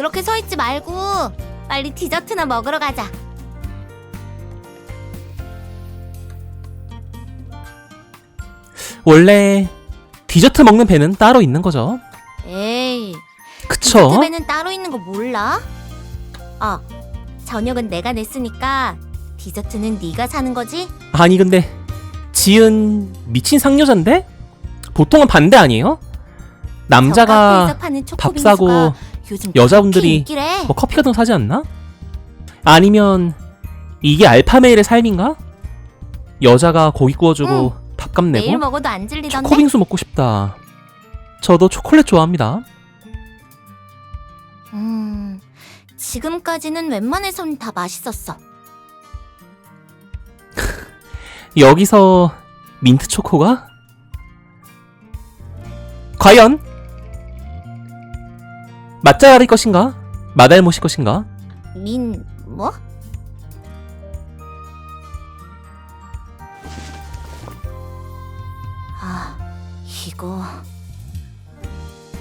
그렇게 서 있지 말고 빨리 디저트나 먹으러 가자. 원래 디저트 먹는 배는 따로 있는 거죠. 에이, 그쵸? 디저트배는 따로 있는 거 몰라? 아, 저녁은 내가 냈으니까 디저트는 네가 사는 거지? 아니 근데 지은 미친 상여잔데? 보통은 반대 아니에요? 저 카페에서 남자가 파는 밥 초코빙수가 사고 요즘 여자분들이 그렇게 인기래. 뭐 커피 같은 거 사지 않나? 아니면 이게 알파메일의 삶인가? 여자가 고기 구워주고 밥값 매일 내고 먹어도 안 질리던데? 초코빙수 먹고 싶다. 저도 초콜릿 좋아합니다. 음, 지금까지는 웬만해선 다 맛있었어. 여기서 민트 초코가? 과연 맛잘알일 것인가? 마달못일 것인가? 민, 뭐? 아, 이거.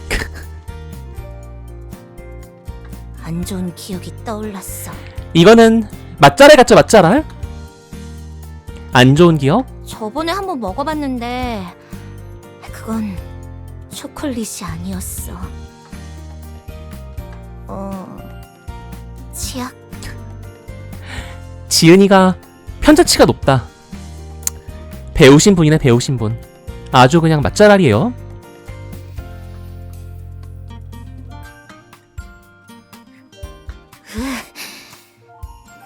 안 좋은 기억이 떠올랐어. 이거는 맛잘알 같죠 맛잘알? 안 좋은 기억? 저번에 한번 먹어봤는데, 그건 초콜릿이 아니었어. 어, 치약? 지은이가 편차치가 높다. 배우신 분이네 배우신 분. 아주 그냥 맛잘알이에요.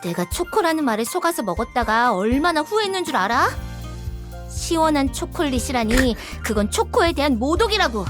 내가 초코라는 말에 속아서 먹었다가 얼마나 후회했는 줄 알아? 시원한 초콜릿이라니 그건 초코에 대한 모독이라고.